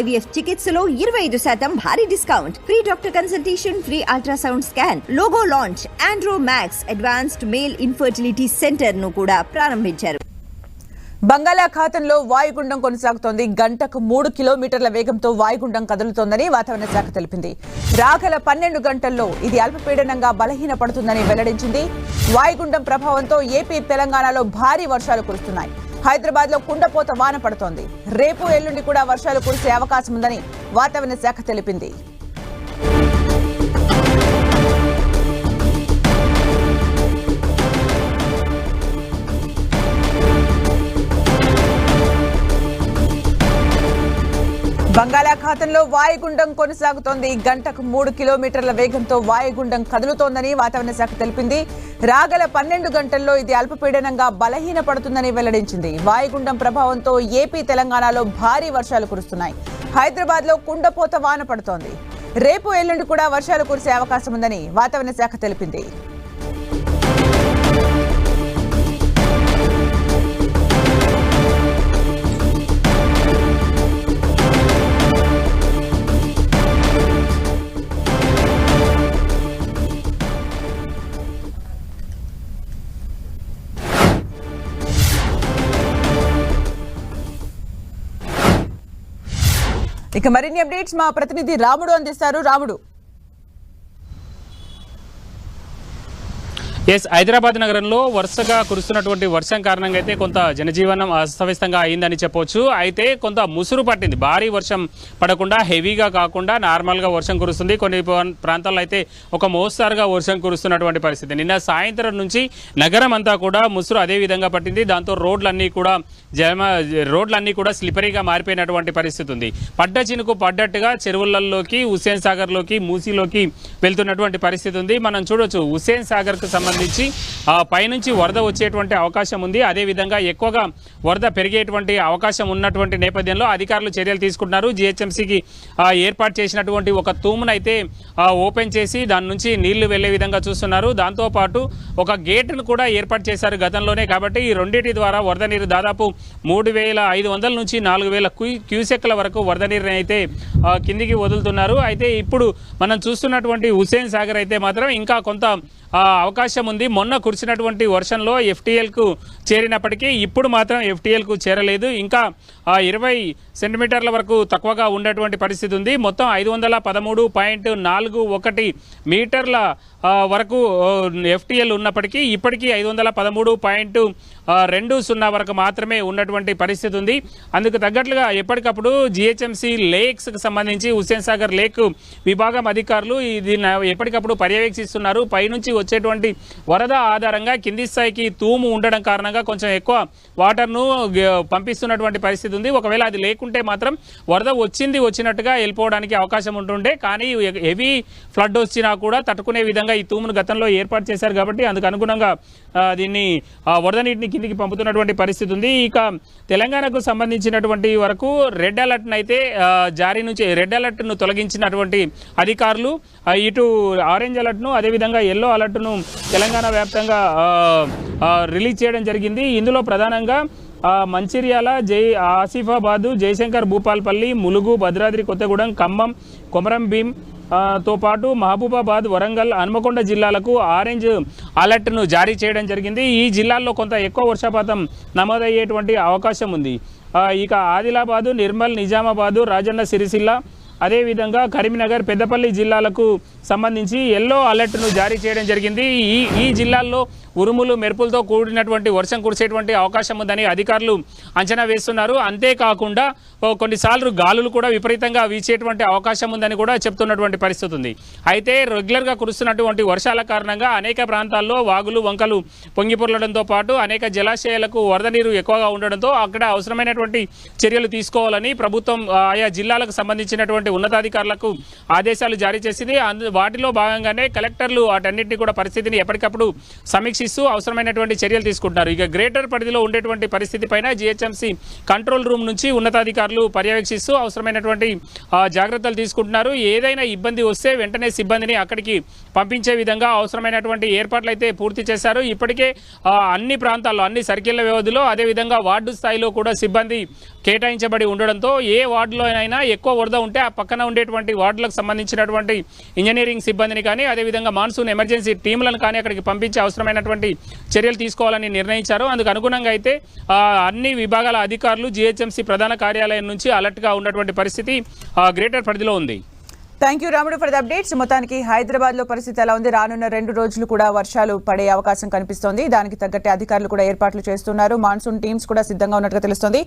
IVF చికిత్సలో ఇరవై ఐదు శాతం భారీ discount. Free doctor consultation free ultrasound scan logo launch Andro Max advanced male infertility సెంటర్ను కూడా ప్రారంభించారు. బంగాళాఖాతంలో వాయుగుండం కొనసాగుతోంది. గంటకు మూడు కిలోమీటర్ల వేగంతో వాయుగుండం కదులుతోందని వాతావరణ శాఖ తెలిపింది. రాగల పన్నెండు గంటల్లో ఇది అల్పపీడనంగా బలహీనపడుతుందని వెల్లడించింది. వాయుగుండం ప్రభావంతో ఏపీ తెలంగాణలో భారీ వర్షాలు కురుస్తున్నాయి. హైదరాబాద్లో కుండపోత వాన పడుతోంది. రేపు ఎల్లుండి కూడా వర్షాలు కురిసే అవకాశం ఉందని వాతావరణ శాఖ తెలిపింది. బంగాళాఖాతంలో వాయుగుండం కొనసాగుతోంది. గంటకు మూడు కిలోమీటర్ల వేగంతో వాయుగుండం కదులుతోందని వాతావరణ శాఖ తెలిపింది. రాగల పన్నెండు గంటల్లో ఇది అల్పపీడనంగా బలహీనపడుతుందని వెల్లడించింది. వాయుగుండం ప్రభావంతో ఏపీ తెలంగాణలో భారీ వర్షాలు కురుస్తున్నాయి. హైదరాబాద్లో కుండపోత వాన పడుతోంది. రేపు ఎల్లుండి కూడా వర్షాలు కురిసే అవకాశం ఉందని వాతావరణ శాఖ తెలిపింది. ఇక మరిన్ని అప్డేట్స్ మా ప్రతినిధి రాముడు అందిస్తారు. రాముడు. ఎస్ హైదరాబాద్ నగరంలో వరుసగా కురుస్తున్నటువంటి వర్షం కారణంగా అయితే కొంత జనజీవనం అస్తవ్యస్తంగా అయిందని చెప్పొచ్చు. అయితే కొంత ముసురు పట్టింది. భారీ వర్షం పడకుండా హెవీగా కాకుండా నార్మల్గా వర్షం కురుస్తుంది. కొన్ని ప్రాంతాల్లో అయితే ఒక మోస్తారుగా వర్షం కురుస్తున్నటువంటి పరిస్థితి. నిన్న సాయంత్రం నుంచి నగరం అంతా కూడా ముసురు అదే విధంగా పట్టింది. దాంతో రోడ్లన్నీ కూడా జమ రోడ్లన్నీ కూడా స్లిపరీగా మారిపోయినటువంటి పరిస్థితి ఉంది. పడ్డ చినుకు పడ్డట్టుగా చెరువులలోకి హుస్సేన్ సాగర్లోకి మూసీలోకి వెళ్తున్నటువంటి పరిస్థితి ఉంది. మనం చూడొచ్చు హుస్సేన్ సాగర్కు సంబంధించి సంబంధించి పైనుంచి వరద వచ్చేటువంటి అవకాశం ఉంది. అదేవిధంగా ఎక్కువగా వరద పెరిగేటువంటి అవకాశం ఉన్నటువంటి నేపథ్యంలో అధికారులు చర్యలు తీసుకుంటున్నారు. జిహెచ్ఎంసీకి ఏర్పాటు చేసినటువంటి ఒక తూమునైతే ఓపెన్ చేసి దాని నుంచి నీళ్ళు వెళ్ళే విధంగా చూస్తున్నారు. దాంతోపాటు ఒక గేటును కూడా ఏర్పాటు చేశారు గతంలోనే కాబట్టి ఈ రెండింటి ద్వారా వరద నీరు దాదాపు మూడు వేల ఐదు వందల నుంచి నాలుగు వేల క్యూ- క్యూసెక్ల వరకు వరద నీరుని అయితే కిందికి వదులుతున్నారు. అయితే ఇప్పుడు మనం చూస్తున్నటువంటి హుసేన్ సాగర్ అయితే మాత్రం ఇంకా కొంత అవకాశం అవకాశం ఉంది. మొన్న కురిసినటువంటి వర్షంలో ఎఫ్టీఎల్కు చేరినప్పటికీ ఇప్పుడు మాత్రం ఎఫ్టీఎల్కు చేరలేదు. ఇంకా ఆ, ఇరవై సెంటీమీటర్ల వరకు తక్కువగా ఉండేటువంటి పరిస్థితి ఉంది. మొత్తం ఐదు వందల పదమూడు పాయింట్ నాలుగు ఒకటి మీటర్ల వరకు ఎఫ్టీఎల్ ఉన్నప్పటికీ ఇప్పటికీ ఐదు వందల పదమూడు పాయింట్ రెండు సున్నా వరకు మాత్రమే ఉన్నటువంటి పరిస్థితి ఉంది. అందుకు తగ్గట్లుగా ఎప్పటికప్పుడు జిహెచ్ఎంసీ లేక్స్కి సంబంధించి హుస్సేన్ సాగర్ లేక్ విభాగం అధికారులు ఇది ఎప్పటికప్పుడు పర్యవేక్షిస్తున్నారు. పైనుంచి వచ్చేటువంటి వరద ఆధారంగా కింది స్థాయికి తూము ఉండడం కారణంగా కొంచెం ఎక్కువ వాటర్ను పంపిస్తున్నటువంటి పరిస్థితి ఉంది. ఒకవేళ అది లేకుంటే మాత్రం వరద వచ్చింది వచ్చినట్టుగా వెళ్ళిపోవడానికి అవకాశం ఉంటుండే. కానీ హెవీ ఫ్లడ్ వచ్చినా కూడా తట్టుకునే విధంగా ఈ తూమును గతంలో ఏర్పాటు చేశారు కాబట్టి అందుకు అనుగుణంగా దీన్ని వరద నీటిని కిందికి పంపుతున్నటువంటి పరిస్థితి ఉంది. ఇక తెలంగాణకు సంబంధించినటువంటి వరకు రెడ్ అలర్ట్ను అయితే జారీ నుంచి రెడ్ అలర్ట్ను తొలగించినటువంటి అధికారులు ఇటు ఆరెంజ్ అలర్ట్ను అదేవిధంగా ఎల్లో అలర్ట్ను తెలంగాణ వ్యాప్తంగా రిలీజ్ చేయడం జరిగింది. ఇందులో ప్రధానంగా మంచిర్యాల జై ఆసిఫాబాదు జయశంకర్ భూపాల్పల్లి ములుగు భద్రాద్రి కొత్తగూడెం ఖమ్మం కొమరం భీం తో పాటు మహబూబాబాద్ వరంగల్ హన్మకొండ జిల్లాలకు ఆరెంజ్ అలర్ట్ను జారీ చేయడం జరిగింది. ఈ జిల్లాల్లో కొంత ఎక్కువ వర్షపాతం నమోదయ్యేటువంటి అవకాశం ఉంది. ఇక ఆదిలాబాదు నిర్మల్ నిజామాబాదు రాజన్న సిరిసిల్ల అదేవిధంగా కరీంనగర్ పెద్దపల్లి జిల్లాలకు సంబంధించి ఎల్లో అలర్ట్ను జారీ చేయడం జరిగింది. ఈ ఈ జిల్లాల్లో ఉరుములు మెరుపులతో కూడినటువంటి వర్షం కురిసేటువంటి అవకాశం ఉందని అధికారులు అంచనా వేస్తున్నారు. అంతేకాకుండా కొన్నిసార్లు గాలులు కూడా విపరీతంగా వీచేటువంటి అవకాశం ఉందని కూడా చెప్తున్నటువంటి పరిస్థితి ఉంది. అయితే రెగ్యులర్గా కురుస్తున్నటువంటి వర్షాల కారణంగా అనేక ప్రాంతాల్లో వాగులు వంకలు పొంగిపొరలడంతో పాటు అనేక జలాశయాలకు వరద నీరు ఎక్కువగా ఉండడంతో అక్కడ అవసరమైనటువంటి చర్యలు తీసుకోవాలని ప్రభుత్వం ఆయా జిల్లాలకు సంబంధించినటువంటి ఉన్నతాధికారులకు ఆదేశాలు జారీ చేసింది. అందు వాటిలో భాగంగానే కలెక్టర్లు వాటన్నింటినీ కూడా పరిస్థితిని ఎప్పటికప్పుడు సమీక్షిస్తూ అవసరమైనటువంటి చర్యలు తీసుకుంటున్నారు. ఇక గ్రేటర్ పరిధిలో ఉండేటువంటి పరిస్థితి పైన జిహెచ్ఎంసీ కంట్రోల్ రూమ్ నుంచి ఉన్నతాధికారులు పర్యవేక్షిస్తూ అవసరమైనటువంటి జాగ్రత్తలు తీసుకుంటున్నారు. ఏదైనా ఇబ్బంది వస్తే వెంటనే సిబ్బందిని అక్కడికి పంపించే విధంగా అవసరమైనటువంటి ఏర్పాట్లు అయితే పూర్తి చేశారు. ఇప్పటికే అన్ని ప్రాంతాల్లో అన్ని సర్కిళ్ళ వ్యవధిలో అదేవిధంగా వార్డు స్థాయిలో కూడా సిబ్బంది కేటాయించబడి ఉండడంతో ఏ వార్డులో ఎక్కువ వరద ఉంటే ఆ పక్కన ఉండేటువంటి వార్డులకు సంబంధించినటువంటి ఇంజనీరింగ్ సిబ్బందిని కానీ అదేవిధంగా మాన్సూన్ ఎమర్జెన్సీ టీంలను కానీ అక్కడికి పంపించి అవసరమైనటువంటి చర్యలు తీసుకోవాలని నిర్ణయించారు. అందుకు అనుగుణంగా అయితే అన్ని విభాగాల అధికారులు జిహెచ్ఎంసీ ప్రధాన కార్యాలయం నుంచి అలర్ట్గా ఉన్నటువంటి పరిస్థితి గ్రేటర్ పరిధిలో ఉంది. Thank you Ramudu for the updates. మొత్తానికి హైదరాబాద్లో పరిస్థితి ఎలా ఉంది? రానున్న రెండు రోజులు కూడా వర్షాలు పడే అవకాశం కనిపిస్తోంది. దానికి తగ్గట్టే అధికారులు కూడా ఏర్పాట్లు చేస్తున్నారు. మాన్సూన్ టీమ్స్ కూడా సిద్ధంగా ఉన్నట్టుగా తెలుస్తోంది.